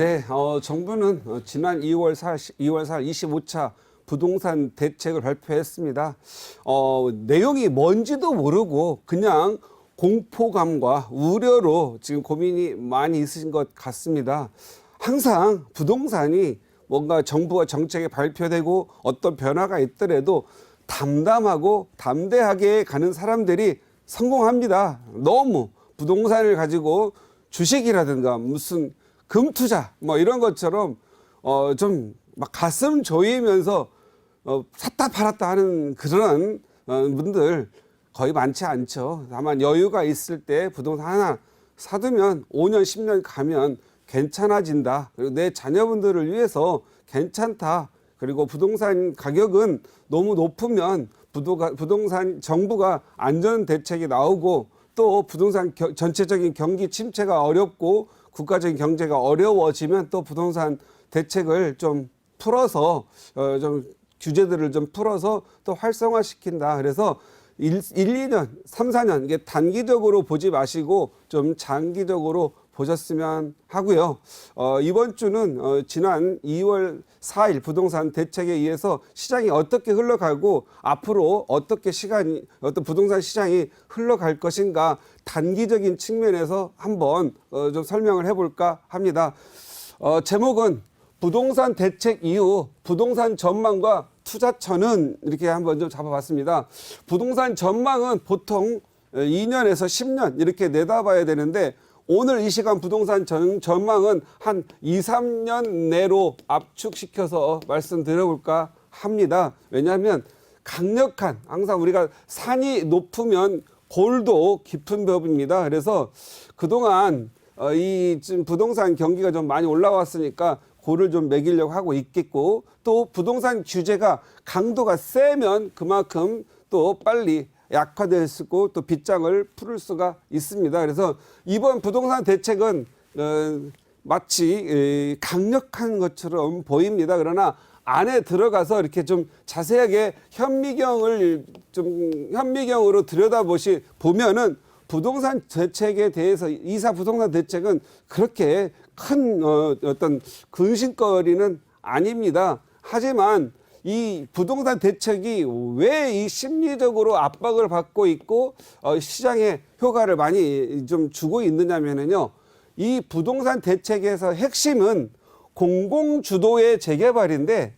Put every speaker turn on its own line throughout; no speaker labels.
네, 어, 정부는 어, 지난 2월 4일, 2월 4일 25차 부동산 대책을 발표했습니다. 어, 내용이 뭔지도 모르고 그냥 공포감과 우려로 지금 고민이 많이 있으신 것 같습니다. 항상 부동산이 뭔가 정부가 정책이 발표되고 어떤 변화가 있더라도 담담하고 담대하게 가는 사람들이 성공합니다. 너무 부동산을 가지고 주식이라든가 무슨 금투자 뭐 이런 것처럼 어 좀 막 가슴 조이면서 어 샀다 팔았다 하는 그런 어 분들 거의 많지 않죠. 다만 여유가 있을 때 부동산 하나 사두면 5년 10년 가면 괜찮아진다. 그리고 내 자녀분들을 위해서 괜찮다. 그리고 부동산 가격은 너무 높으면 부도가, 부동산 정부가 안전 대책이 나오고 또 부동산 겨- 전체적인 경기 침체가 어렵고 국가적인 경제가 어려워지면 또 부동산 대책을 좀 풀어서 어, 좀 규제들을 좀 풀어서 또 활성화시킨다. 그래서 1, 1, 2년, 3, 4년 이게 단기적으로 보지 마시고 좀 장기적으로 보셨으면 하고요. 어, 이번 주는 어, 지난 2월 4일 부동산 대책에 의해서 시장이 어떻게 흘러가고 앞으로 어떻게 시간이 어떤 부동산 시장이 흘러갈 것인가 단기적인 측면에서 한번 어, 좀 설명을 해볼까 합니다. 어, 제목은 부동산 대책 이후 부동산 전망과 투자처는 이렇게 한번 좀 잡아봤습니다. 부동산 전망은 보통 2년에서 10년 이렇게 내다봐야 되는데 오늘 이 시간 부동산 전, 전망은 한 2, 3년 내로 압축시켜서 말씀드려볼까 합니다. 왜냐하면 강력한 항상 우리가 산이 높으면 골도 깊은 법입니다. 그래서 그동안 어, 이 지금 부동산 경기가 좀 많이 올라왔으니까 골을 좀 매기려고 하고 있겠고 또 부동산 규제가 강도가 세면 그만큼 또 빨리 약화될 수 있고 또 빗장을 풀을 수가 있습니다. 그래서 이번 부동산 대책은 어, 마치 에, 강력한 것처럼 보입니다. 그러나 안에 들어가서 이렇게 좀 자세하게 현미경을 좀 현미경으로 들여다보시 보면은 부동산 대책에 대해서 이사 부동산 대책은 그렇게 큰 어, 어떤 근심거리는 아닙니다. 하지만 이 부동산 대책이 왜 이 심리적으로 압박을 받고 있고 어, 시장에 효과를 많이 좀 주고 있느냐면은요. 이 부동산 대책에서 핵심은 공공 주도의 재개발인데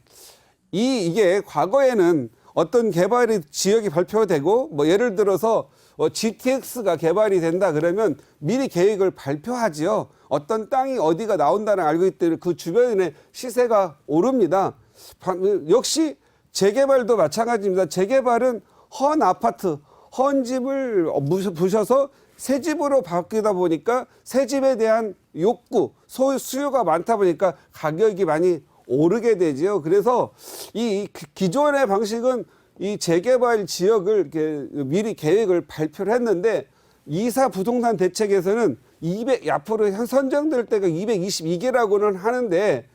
이 이게 과거에는 어떤 개발이 지역이 발표되고 뭐 예를 들어서 어, GTX가 개발이 된다 그러면 미리 계획을 발표하지요. 어떤 땅이 어디가 나온다는 알고 있더니 그 주변에 시세가 오릅니다. 바- 역시 재개발도 마찬가지입니다. 재개발은 헌 아파트, 헌 집을 부셔서 새 집으로 바뀌다 보니까 새 집에 대한 욕구, 소 수요가 많다 보니까 가격이 많이 오르게 되지요. 그래서 이 기- 기존의 방식은 이 재개발 지역을 이렇게 미리 계획을 발표를 했는데 이사 부동산 대책에서는 200 앞으로 한 선정될 때가 222개라고는 하는데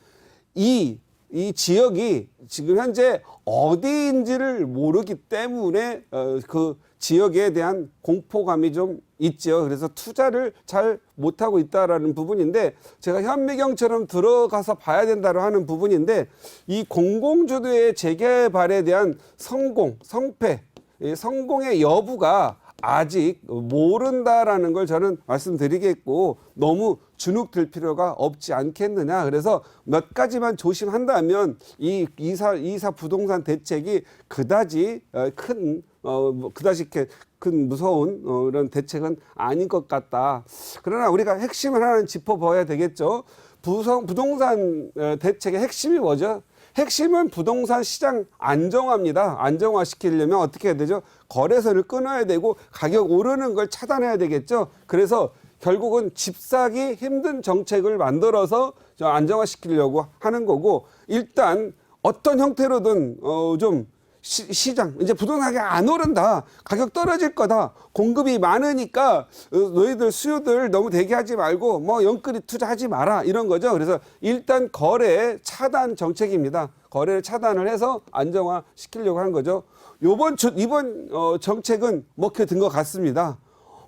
이, 이 지역이 지금 현재 어디인지를 모르기 때문에 어, 그 지역에 대한 공포감이 좀 있죠. 그래서 투자를 잘 못하고 있다라는 부분인데 제가 현미경처럼 들어가서 봐야 된다고 하는 부분인데 이 공공주도의 재개발에 대한 성공, 성패, 이 성공의 여부가 아직 모른다라는 걸 저는 말씀드리겠고 너무 주눅들 필요가 없지 않겠느냐. 그래서 몇 가지만 조심한다면 이 이사 이사 부동산 대책이 그다지 어, 큰 어, 뭐 그다지 이렇게 큰 무서운 어, 이런 대책은 아닌 것 같다. 그러나 우리가 핵심을 하나 짚어봐야 되겠죠. 부성 부동산 어, 대책의 핵심이 뭐죠? 핵심은 부동산 시장 안정화입니다. 안정화시키려면 어떻게 해야 되죠? 거래소를 끊어야 되고 가격 오르는 걸 차단해야 되겠죠. 그래서 결국은 집 사기 힘든 정책을 만들어서 좀 안정화시키려고 하는 거고 일단 어떤 형태로든 어좀 시 장 이제 부동산 가격 안 오른다. 가격 떨어질 거다. 공급이 많으니까 어, 너희들 수요들 너무 대기하지 말고 뭐 영끌이 투자하지 마라. 이런 거죠. 그래서 일단 거래 차단 정책입니다. 거래를 차단을 해서 안정화 시키려고 하는 거죠 요번 주 이번 어, 정책은 먹혀든 것 같습니다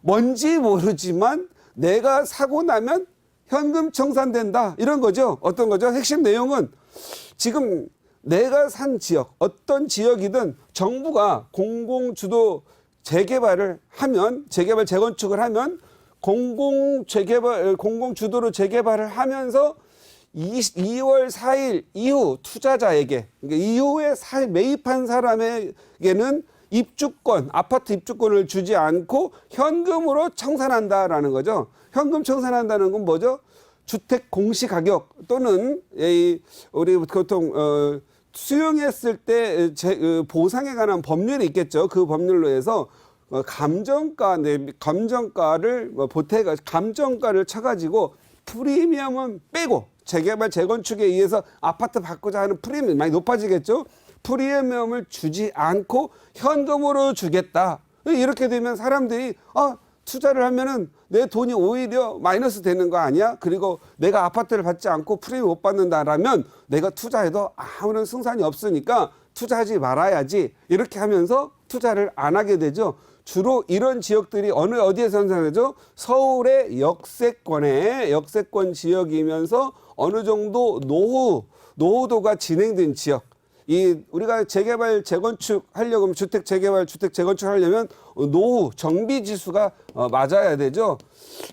뭔지 모르지만 내가 사고 나면 현금 청산된다 이런 거죠. 어떤 거죠? 핵심 내용은 지금 내가 산 지역 어떤 지역이든 정부가 공공 주도 재개발을 하면 재개발 재건축을 하면 공공 재개발 공공 주도로 재개발을 하면서 2 월 4일 이후 투자자에게 그러니까 이후에 사, 매입한 사람에게는 입주권 아파트 입주권을 주지 않고 현금으로 청산한다라는 거죠. 현금 청산한다는 건 뭐죠? 주택 공시 가격 또는 이 우리 보통 어 수용했을 때 제, 어, 보상에 관한 법률이 있겠죠. 그 법률로 해서 어, 감정가 내 감정가를 뭐 보태가 감정가를 쳐가지고 프리미엄은 빼고 재개발 재건축에 의해서 아파트 바꾸자 하는 프리미엄 많이 높아지겠죠. 프리미엄을 주지 않고 현금으로 주겠다. 이렇게 되면 사람들이 아 투자를 하면은 내 돈이 오히려 마이너스 되는 거 아니야? 그리고 내가 아파트를 받지 않고 프리미엄 못 받는다라면 내가 투자해도 아무런 승산이 없으니까 투자하지 말아야지. 이렇게 하면서 투자를 안 하게 되죠. 주로 이런 지역들이 어느 어디에 선산하죠? 서울의 역세권의 역세권 지역이면서 어느 정도 노후 노후도가 진행된 지역. 이 우리가 재개발 재건축 하려고 하면 주택 재개발 주택 재건축 하려면 노후 정비 지수가 어, 맞아야 되죠.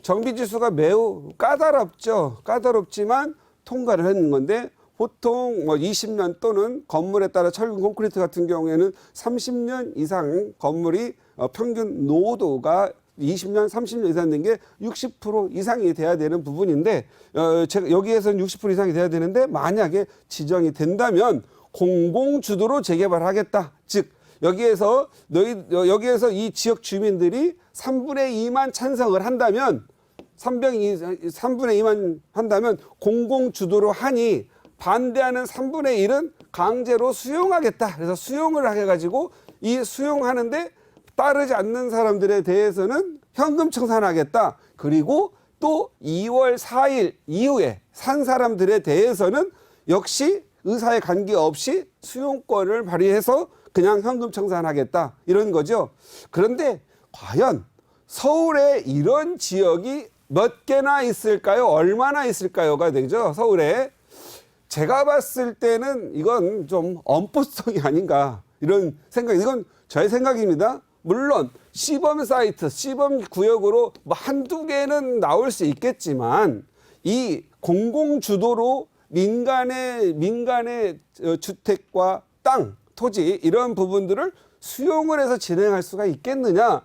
정비 지수가 매우 까다롭죠. 까다롭지만 통과를 했는 건데 보통 뭐 20년 또는 건물에 따라 철근 콘크리트 같은 경우에는 30년 이상 건물이 어, 평균 노후도가 20년, 30년 이상 된게 60% 이상이 돼야 되는 부분인데 어, 제가 여기에서는 60% 이상이 돼야 되는데 만약에 지정이 된다면 공공 주도로 재개발하겠다. 즉 여기에서 너희 여기에서 이 지역 주민들이 3분의 2만 찬성을 한다면 300, 3분의 2만 한다면 공공 주도로 하니 반대하는 3분의 1은 강제로 수용하겠다. 그래서 수용을 해가지고 이 수용하는데 따르지 않는 사람들에 대해서는 현금 청산하겠다. 그리고 또 2월 4일 이후에 산 사람들에 대해서는 역시 의사에 관계없이 수용권을 발휘해서 그냥 현금 청산하겠다. 이런 거죠. 그런데 과연 서울에 이런 지역이 몇 개나 있을까요? 얼마나 있을까요가 되죠. 서울에. 제가 봤을 때는 이건 좀 엄포성이 아닌가 이런 생각 이건 저의 생각입니다. 물론 시범 사이트, 시범 구역으로 뭐 한두 개는 나올 수 있겠지만 이 공공 주도로 민간의 민간의 어, 주택과 땅, 토지 이런 부분들을 수용을 해서 진행할 수가 있겠느냐?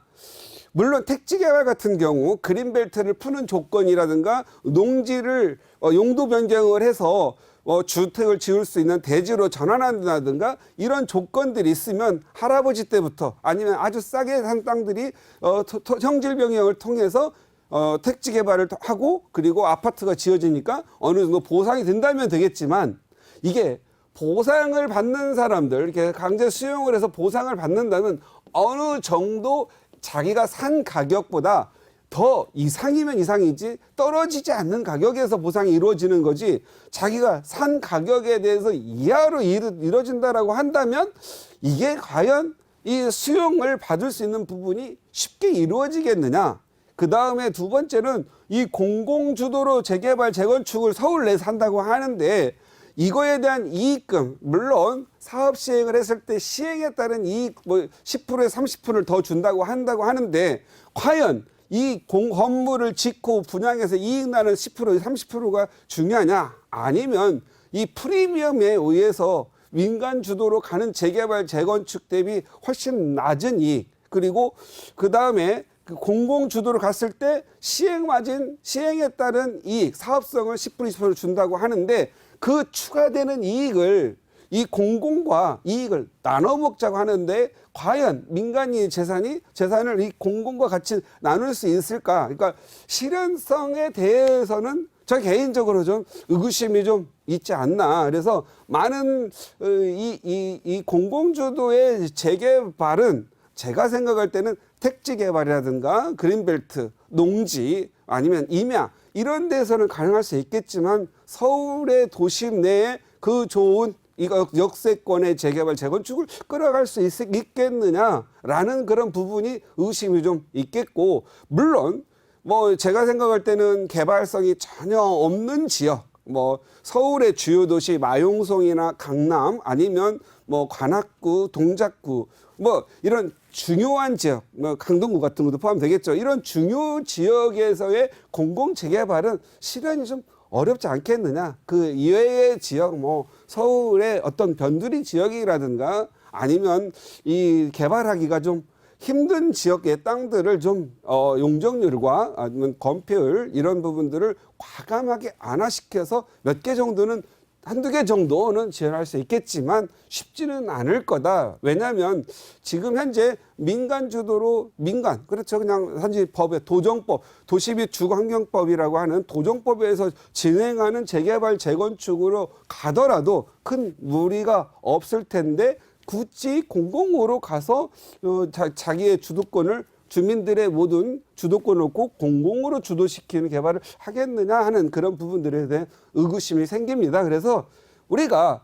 물론 택지 개발 같은 경우 그린벨트를 푸는 조건이라든가 농지를 어, 용도 변경을 해서 어, 주택을 지을 수 있는 대지로 전환한다든가 이런 조건들이 있으면 할아버지 때부터 아니면 아주 싸게 산 땅들이 어, 토, 토, 형질 변경을 통해서 어, 택지 개발을 하고 그리고 아파트가 지어지니까 어느 정도 보상이 된다면 되겠지만 이게 보상을 받는 사람들 이렇게 강제 수용을 해서 보상을 받는다면 어느 정도 자기가 산 가격보다 더 이상이면 이상이지 떨어지지 않는 가격에서 보상이 이루어지는 거지 자기가 산 가격에 대해서 이하로 이루, 이루어진다라고 한다면 이게 과연 이 수용을 받을 수 있는 부분이 쉽게 이루어지겠느냐? 그 다음에 두 번째는 이 공공주도로 재개발 재건축을 서울 내에서 한다고 하는데 이거에 대한 이익금 물론 사업 시행을 했을 때 시행에 따른 이익 뭐 10%에 30%를 더 준다고 한다고 하는데 과연 이 공 건물을 짓고 분양해서 이익 나는 10% 30%가 중요하냐? 아니면 이 프리미엄에 의해서 민간 주도로 가는 재개발 재건축 대비 훨씬 낮은 이익 그리고 그 다음에 그 공공 주도로 갔을 때 시행 마진 시행에 따른 이익 사업성을 10% 20% 준다고 하는데 그 추가되는 이익을 이 공공과 이익을 나눠 먹자고 하는데 과연 민간이 재산이 재산을 이 공공과 같이 나눌 수 있을까? 그러니까 실현성에 대해서는 저 개인적으로 좀 의구심이 좀 있지 않나. 그래서 많은 어, 이, 이, 이 공공주도의 재개발은 제가 생각할 때는 택지 개발이라든가 그린벨트, 농지 아니면 임야 이런 데서는 가능할 수 있겠지만 서울의 도심 내에 그 좋은 이거 역세권의 재개발 재건축을 끌어갈 수 있, 있겠느냐라는 그런 부분이 의심이 좀 있겠고 물론 뭐 제가 생각할 때는 개발성이 전혀 없는 지역, 뭐 서울의 주요 도시 마용성이나 강남 아니면 뭐 관악구, 동작구 뭐 이런 중요한 지역, 뭐 강동구 같은 것도 포함되겠죠. 이런 중요 지역에서의 공공 재개발은 실현이 좀 어렵지 않겠느냐. 그 이외의 지역, 뭐 서울의 어떤 변두리 지역이라든가 아니면 이 개발하기가 좀 힘든 지역의 땅들을 좀 어, 용적률과 아니면 건폐율 이런 부분들을 과감하게 안화시켜서 몇 개 정도는 한두 개 정도는 지원할 수 있겠지만 쉽지는 않을 거다. 왜냐하면 지금 현재 민간 주도로 민간 그렇죠 그냥 현재 법의 도정법 도시 및 주거환경법이라고 하는 도정법에서 진행하는 재개발 재건축으로 가더라도 큰 무리가 없을 텐데 굳이 공공으로 가서 어, 자, 자기의 주도권을 주민들의 모든 주도권을 꼭 공공으로 주도시키는 개발을 하겠느냐 하는 그런 부분들에 대한 의구심이 생깁니다. 그래서 우리가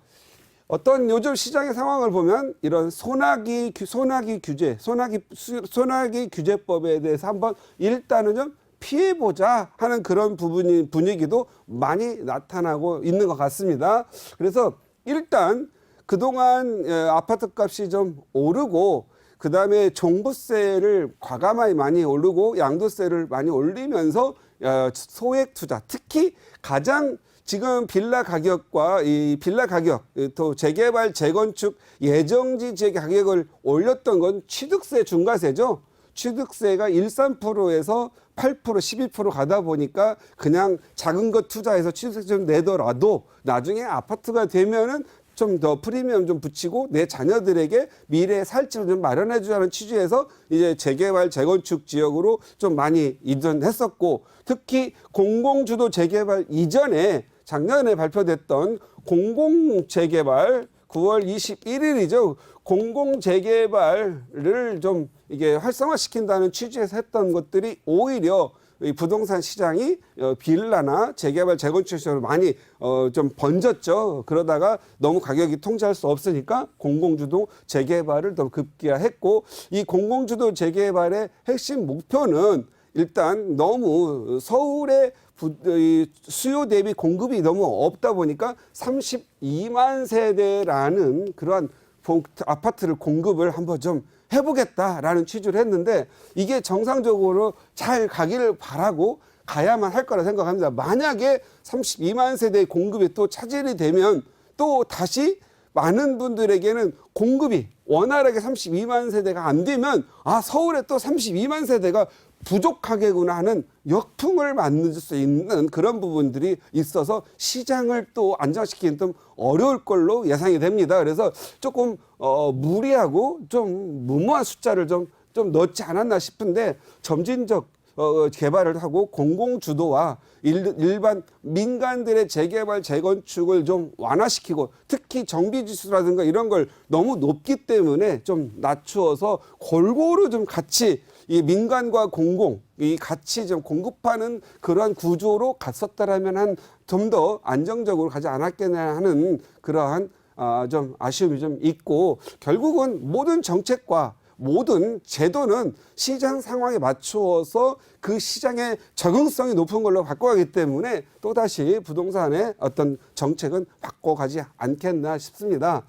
어떤 요즘 시장의 상황을 보면 이런 소나기 규- 소나기 규제, 소나기 수- 소나기 규제법에 대해서 한번 일단은 좀 피해 보자 하는 그런 부분이 분위기도 많이 나타나고 있는 것 같습니다. 그래서 일단 그동안 예, 아파트 값이 좀 오르고 그 다음에 종부세를 과감하게 많이 오르고 양도세를 많이 올리면서 어, 소액 투자 특히 가장 지금 빌라 가격과 이 빌라 가격 이또 재개발 재건축 예정지 지역 가격을 올렸던 건 취득세 중과세죠. 취득세가 13%에서 8% 12% 가다 보니까 그냥 작은 것 투자해서 취득세 좀 내더라도 나중에 아파트가 되면은 좀 더 프리미엄 좀 붙이고 내 자녀들에게 미래의 살집을 좀 마련해 주자는 취지에서 이제 재개발 재건축 지역으로 좀 많이 이전했었고 특히 공공주도 재개발 이전에 작년에 발표됐던 공공 재개발 9월 21일이죠. 공공 재개발을 좀 이게 활성화시킨다는 취지에서 했던 것들이 오히려 이 부동산 시장이 어, 빌라나 재개발 재건축 시장으로 많이 어, 좀 번졌죠. 그러다가 너무 가격이 통제할 수 없으니까 공공주도 재개발을 더 급기화했고 이 공공주도 재개발의 핵심 목표는 일단 너무 서울의 부- 이 수요 대비 공급이 너무 없다 보니까 32만 세대라는 그러한 본- 아파트를 공급을 한번 좀 해보겠다라는 취지를 했는데 이게 정상적으로 잘 가기를 바라고 가야만 할 거라 생각합니다. 만약에 32만 세대의 공급이 또 차질이 되면 또 다시 많은 분들에게는 공급이 원활하게 32만 세대가 안 되면 아 서울에 또 32만 세대가 부족하게구나 하는 역풍을 맞을 수 있는 그런 부분들이 있어서 시장을 또 안정시키는 좀 어려울 걸로 예상이 됩니다. 그래서 조금 어, 무리하고 좀 무모한 숫자를 좀 좀 넣지 않았나 싶은데 점진적 어, 개발을 하고 공공 주도와 일, 일반 민간들의 재개발 재건축을 좀 완화시키고 특히 정비 지수라든가 이런 걸 너무 높기 때문에 좀 낮추어서 골고루 좀 같이 이 민간과 공공 이 같이 좀 공급하는 그러한 구조로 갔었다라면 한 좀 더 안정적으로 가지 않았겠냐 하는 그러한 아, 좀 아쉬움이 좀 있고 결국은 모든 정책과 모든 제도는 시장 상황에 맞추어서 그 시장의 적응성이 높은 걸로 바꿔가기 때문에 또다시 부동산의 어떤 정책은 바꿔가지 않겠나 싶습니다.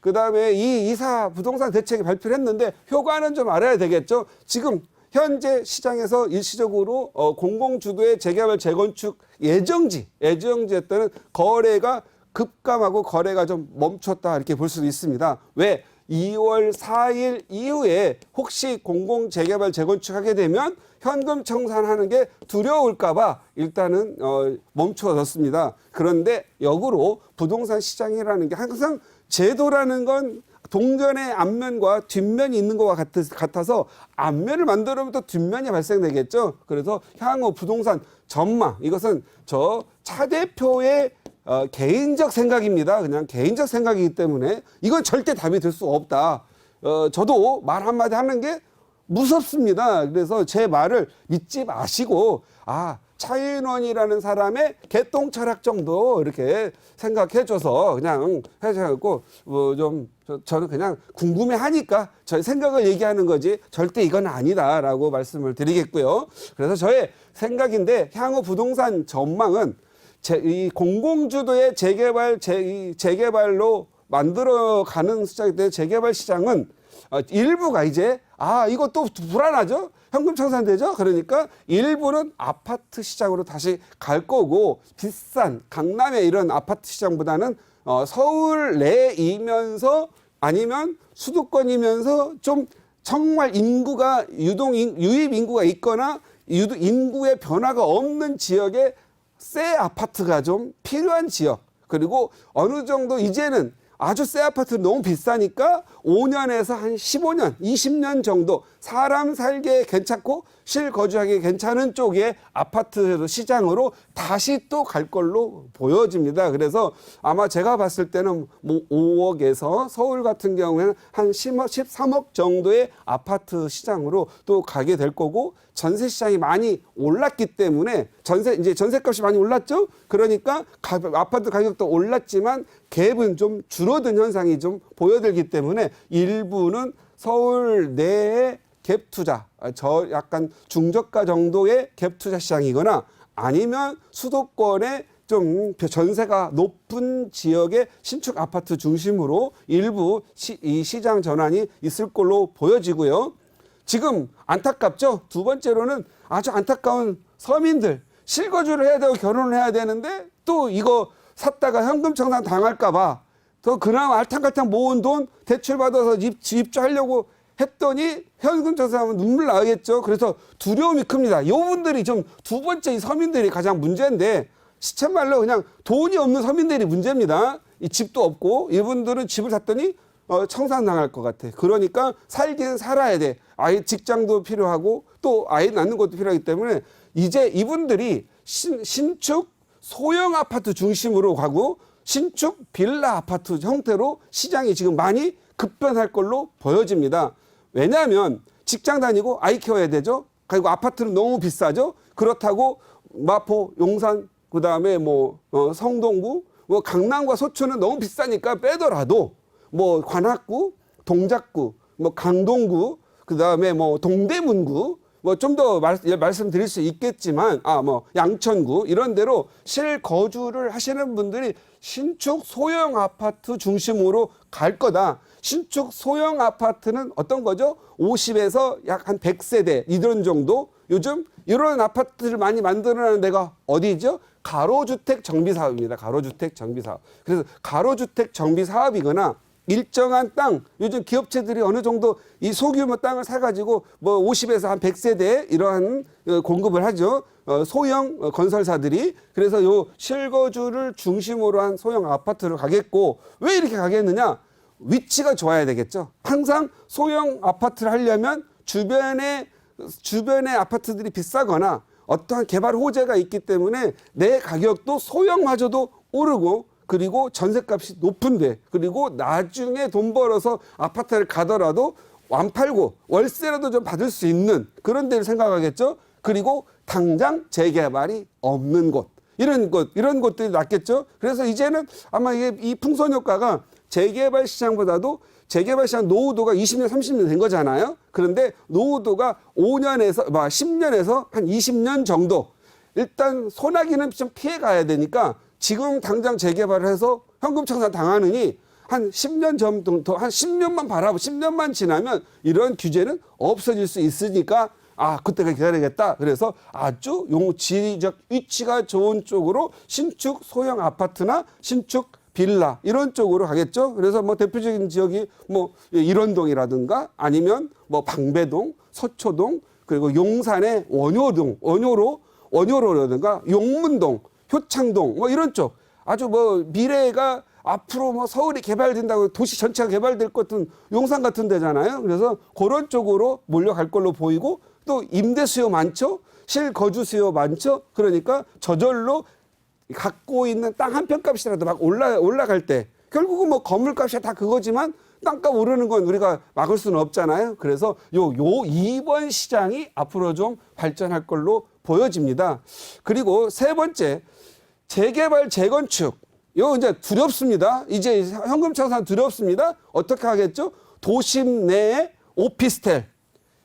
그 다음에 이 이사 부동산 대책이 발표를 했는데 효과는 좀 알아야 되겠죠. 지금 현재 시장에서 일시적으로 어, 공공주도의 재개발 재건축 예정지 예정지에 따른 거래가 급감하고 거래가 좀 멈췄다 이렇게 볼 수도 있습니다. 왜? 2월 4일 이후에 혹시 공공 재개발 재건축하게 되면 현금 청산하는 게 두려울까봐 일단은 어, 멈춰졌습니다. 그런데 역으로 부동산 시장이라는 게 항상 제도라는 건 동전의 앞면과 뒷면이 있는 것과 같- 같아서 앞면을 만들면 또 뒷면이 발생되겠죠. 그래서 향후 부동산 전망 이것은 저 차 대표의 어, 개인적 생각입니다. 그냥 개인적 생각이기 때문에 이건 절대 답이 될 수 없다. 어, 저도 말 한마디 하는 게 무섭습니다. 그래서 제 말을 믿지 마시고, 아, 차윤원이라는 사람의 개똥 철학 정도 이렇게 생각해줘서 그냥 해줘갖고 뭐 좀 저 는 그냥 궁금해 하니까 저의 생각을 얘기하는 거지 절대 이건 아니다라고 말씀을 드리겠고요. 그래서 저의 생각인데 향후 부동산 전망은 제, 이 공공주도의 재개발 재, 이 재개발로 만들어가는 시장인데 재개발 시장은 어, 일부가 이제 아또 불안하죠? 현금 청산되죠? 그러니까 일부는 아파트 시장으로 다시 갈 거고 비싼 강남의 이런 아파트 시장보다는 어, 서울 내이면서 아니면 수도권이면서 좀 정말 인구가 유동 인, 유입 인구가 있거나 유도, 인구의 변화가 없는 지역에 새 아파트가 좀 필요한 지역. 그리고 어느 정도 이제는 아주 새 아파트 너무 비싸니까 5년에서 한 15년, 20년 정도 사람 살기에 괜찮고 실거주하기 괜찮은 쪽의 아파트 시장으로 다시 또 갈 걸로 보여집니다. 그래서 아마 제가 봤을 때는 뭐 5억에서 서울 같은 경우에는 한 10억, 13억 정도의 아파트 시장으로 또 가게 될 거고 전세 시장이 많이 올랐기 때문에 전세 이제 전세값이 많이 올랐죠. 그러니까 가, 아파트 가격도 올랐지만 갭은 좀 줄어든 현상이 좀 보여들기 때문에 일부는 서울 내에 갭 투자, 아, 저 약간 중저가 정도의 갭 투자 시장이거나 아니면 수도권에 좀 전세가 높은 지역의 신축 아파트 중심으로 일부 시, 이 시장 전환이 있을 걸로 보여지고요. 지금 안타깝죠. 두 번째로는 아주 안타까운 서민들 실거주를 해야 되고 결혼을 해야 되는데 또 이거 샀다가 현금 청산 당할까봐 더 그나마 알탕갈탕 모은 돈 대출 받아서 입, 입주하려고 했더니 현금 청산하면 눈물 나겠죠. 그래서 두려움이 큽니다. 요 분들이 좀 두 번째 이 서민들이 가장 문제인데 시쳇말로 그냥 돈이 없는 서민들이 문제입니다. 이 집도 없고 이분들은 집을 샀더니 어, 청산당할 것 같아. 그러니까 살기는 살아야 돼. 아이 직장도 필요하고 또 아이 낳는 것도 필요하기 때문에 이제 이분들이 신, 신축 소형 아파트 중심으로 가고 신축 빌라 아파트 형태로 시장이 지금 많이 급변할 걸로 보여집니다. 왜냐하면 직장 다니고 아이 키워야 되죠. 그리고 아파트는 너무 비싸죠. 그렇다고 마포, 용산, 그 다음에 뭐 어, 성동구, 뭐 강남과 소초는 너무 비싸니까 빼더라도 뭐 관악구, 동작구, 뭐 강동구, 그 다음에 뭐 동대문구, 뭐 좀 더 말씀드릴 수 있겠지만 아 뭐 양천구 이런 데로 실거주를 하시는 분들이 신축 소형 아파트 중심으로 갈 거다. 신축 소형 아파트는 어떤 거죠? 50에서 약 한 100세대 이런 정도. 요즘 이런 아파트를 많이 만들어내는 데가 어디죠? 가로주택 정비 사업입니다. 가로주택 정비 사업. 그래서 가로주택 정비 사업이거나 일정한 땅, 요즘 기업체들이 어느 정도 이 소규모 땅을 사가지고 뭐 50에서 한 100세대 이러한 어, 공급을 하죠. 어, 소형 어, 건설사들이. 그래서 요 실거주를 중심으로 한 소형 아파트를 가겠고 왜 이렇게 가겠느냐? 위치가 좋아야 되겠죠. 항상 소형 아파트를 하려면 주변에 주변의 아파트들이 비싸거나 어떠한 개발 호재가 있기 때문에 내 가격도 소형마저도 오르고 그리고 전세값이 높은데 그리고 나중에 돈 벌어서 아파트를 가더라도 안 팔고 월세라도 좀 받을 수 있는 그런 데를 생각하겠죠. 그리고 당장 재개발이 없는 곳 이런 곳 이런 곳들이 낫겠죠. 그래서 이제는 아마 이게 이 풍선 효과가 재개발 시장보다도 재개발 시장 노후도가 20년, 30년 된 거잖아요. 그런데 노후도가 5년에서, 뭐 10년에서 한 20년 정도. 일단 소나기는 좀 피해 가야 되니까 지금 당장 재개발을 해서 현금 청산 당하느니 한 10년 정도, 한 10년만 바라보, 10년만 지나면 이런 규제는 없어질 수 있으니까 아, 그때가 기다리겠다. 그래서 아주 용 지리적 위치가 좋은 쪽으로 신축 소형 아파트나 신축 빌라 이런 쪽으로 가겠죠. 그래서 뭐 대표적인 지역이 뭐 일원동이라든가 아니면 뭐 방배동, 서초동 그리고 용산의 원효동, 원효로 원효로라든가 용문동, 효창동 뭐 이런 쪽 아주 뭐 미래가 앞으로 뭐 서울이 개발된다고 도시 전체가 개발될 것은 용산 같은 데잖아요. 그래서 그런 쪽으로 몰려갈 걸로 보이고 또 임대 수요 많죠. 실거주 수요 많죠. 그러니까 저절로 갖고 있는 땅 한 평 값이라도 막 올라 올라갈 때 결국은 뭐 건물 값이 다 그거지만 땅값 오르는 건 우리가 막을 수는 없잖아요. 그래서 요 요 이번 시장이 앞으로 좀 발전할 걸로 보여집니다. 그리고 세 번째 재개발 재건축 이거 이제 두렵습니다. 이제 현금 청산 두렵습니다. 어떻게 하겠죠? 도심 내에 오피스텔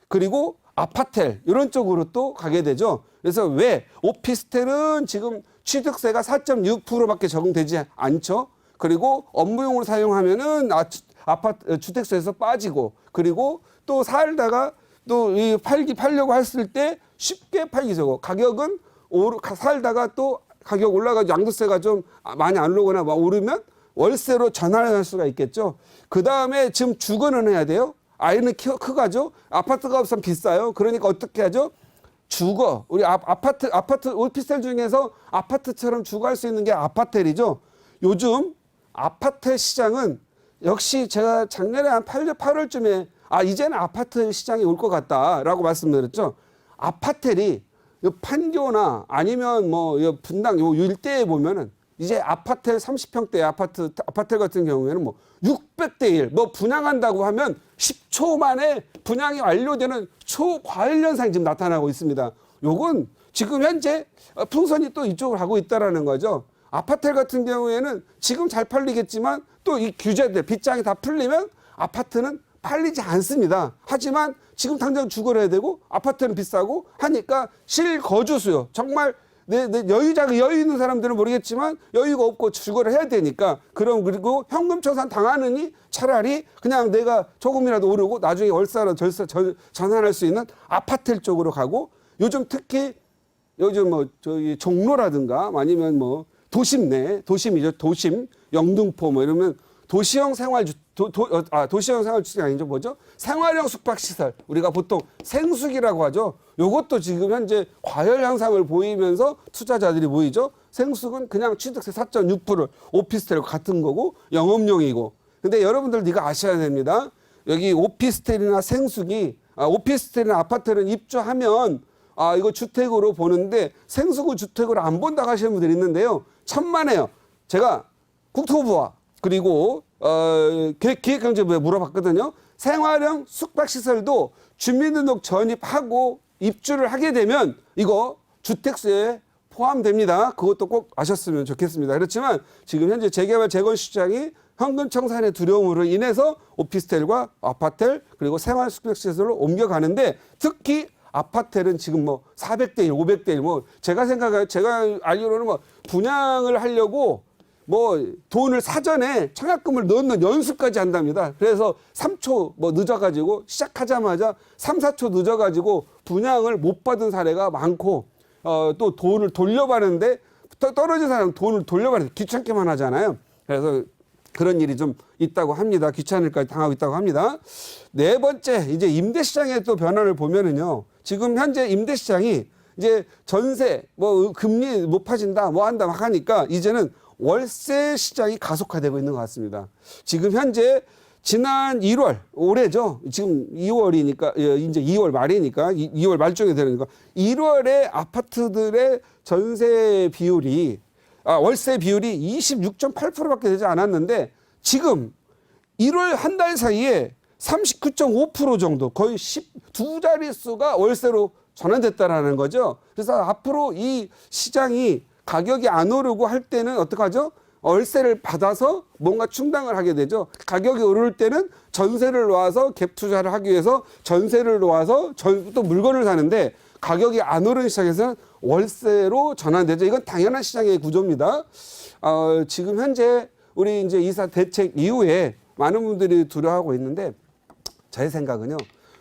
그리고 아파텔 이런 쪽으로 또 가게 되죠. 그래서 왜 오피스텔은 지금 취득세가 4.6%밖에 적용되지 않죠. 그리고 업무용으로 사용하면은 아, 주- 아파트 주택세에서 빠지고 그리고 또 살다가 또 이 팔기 팔려고 했을 때 쉽게 팔기 되고 가격은 오르 가- 살다가 또 가격 올라가지고 양도세가 좀 많이 안 오르거나 막 오르면 월세로 전환할 수가 있겠죠. 그 다음에 지금 주거는 해야 돼요. 아이는 키, 크가죠. 아파트가 없으면 비싸요. 그러니까 어떻게 하죠? 주거 우리 아, 아파트 아파트 오피스텔 중에서 아파트처럼 주거할 수 있는 게 아파텔이죠. 요즘 아파트 시장은 역시 제가 작년에 한 8월 8월쯤에 아 이제는 아파트 시장이 올 것 같다라고 말씀드렸죠. 아파텔이 요 판교나 아니면 뭐요 분당 요 일대에 보면은 이제 아파텔 30평대 아파트 아파텔 같은 경우에는 뭐 600대 1, 뭐 분양한다고 하면 10 초 만에 분양이 완료되는 초과일 현상이 지금 나타나고 있습니다. 요건 지금 현재 어, 풍선이 또 이쪽으로 가고 있다라는 거죠. 아파텔 같은 경우에는 지금 잘 팔리겠지만 또 이 규제들 빗장이 다 풀리면 아파트는 팔리지 않습니다. 하지만 지금 당장 주거를 해야 되고 아파트는 비싸고 하니까 실거주 수요 정말 내, 내 여유자가 여유 있는 사람들은 모르겠지만 여유가 없고 주거를 해야 되니까 그럼 그리고 현금 청산 당하느니 차라리 그냥 내가 조금이라도 오르고 나중에 월세로 절세 전, 전환할 수 있는 아파트 쪽으로 가고 요즘 특히 요즘 뭐 저기 종로라든가 아니면 뭐 도심 내 도심이죠. 도심 영등포 뭐 이러면 도시형 생활 주 도, 도, 어, 아, 도시형 생활주택이 아니죠? 뭐죠? 생활형 숙박시설. 우리가 보통 생숙이라고 하죠. 요것도 지금 현재 과열 향상을 보이면서 투자자들이 보이죠? 생숙은 그냥 취득세 4.6% 오피스텔 같은 거고 영업용이고. 근데 여러분들 네가 아셔야 됩니다. 여기 오피스텔이나 생숙이 아, 오피스텔이나 아파트를 입주하면 아 이거 주택으로 보는데 생수구 주택으로 안 본다고 하시는 분들이 있는데요. 천만에요. 제가 국토부와 그리고 어, 기획- 기획경제부에 물어봤거든요 생활형 숙박시설도 주민등록 전입하고 입주를 하게 되면 이거 주택수에 포함됩니다. 그것도 꼭 아셨으면 좋겠습니다. 그렇지만 지금 현재 재개발 재건 시장이 현금 청산의 두려움으로 인해서 오피스텔과 아파텔 그리고 생활 숙박시설로 옮겨가는데 특히 아파텔은 지금 뭐 400대 1, 500대 1, 뭐 제가 생각해 제가 알기로는 뭐 분양을 하려고 뭐 돈을 사전에 청약금을 넣는 연수까지 한답니다. 그래서 3초 뭐 늦어가지고 시작하자마자 3, 4초 늦어가지고 분양을 못 받은 사례가 많고 어, 또 돈을 돌려받는데 떠- 떨어진 사람 돈을 돌려받는데 귀찮게만 하잖아요. 그래서 그런 일이 좀 있다고 합니다. 귀찮을까지 당하고 있다고 합니다. 네 번째, 이제 임대 시장의 또 변화를 보면은요. 지금 현재 임대 시장이 이제 전세, 뭐 금리 높아진다, 뭐 한다 막 하니까 이제는 월세 시장이 가속화되고 있는 것 같습니다. 지금 현재 지난 1월 올해죠. 지금 2월이니까 이제 2월 말이니까 2월 말중에 되니까 1월에 아파트들의 전세 비율이 아, 월세 비율이 26.8%밖에 되지 않았는데 지금 1월 한 달 사이에 39.5% 정도 거의 12 자릿수가 월세로 전환됐다라는 거죠. 그래서 앞으로 이 시장이 가격이 안 오르고 할 때는 어떡하죠? 월세를 받아서 뭔가 충당을 하게 되죠. 가격이 오를 때는 전세를 놓아서 갭 투자를 하기 위해서 전세를 놓아서 전, 또 물건을 사는데 가격이 안 오르는 시장에서는 월세로 전환되죠. 이건 당연한 시장의 구조입니다. 어, 지금 현재 우리 이제 이사 대책 이후에 많은 분들이 두려워하고 있는데 제 생각은요.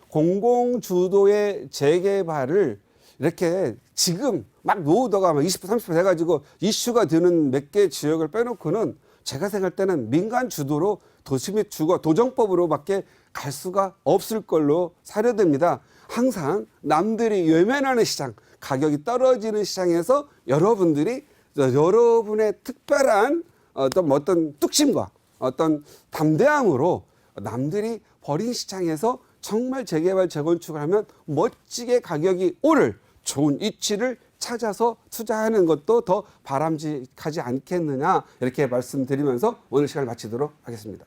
공공 주도의 재개발을 이렇게 지금 막 노후도가 막 20%, 30% 돼가지고 이슈가 되는 몇 개 지역을 빼놓고는 제가 생각할 때는 민간 주도로 도시 및 주거 도정법으로밖에 갈 수가 없을 걸로 사료됩니다. 항상 남들이 외면하는 시장, 가격이 떨어지는 시장에서 여러분들이 여러분의 특별한 어떤 뭐 어떤 뚝심과 어떤 담대함으로 남들이 버린 시장에서 정말 재개발 재건축을 하면 멋지게 가격이 오를 좋은 위치를 찾아서 투자하는 것도 더 바람직하지 않겠느냐 이렇게 말씀드리면서 오늘 시간을 마치도록 하겠습니다.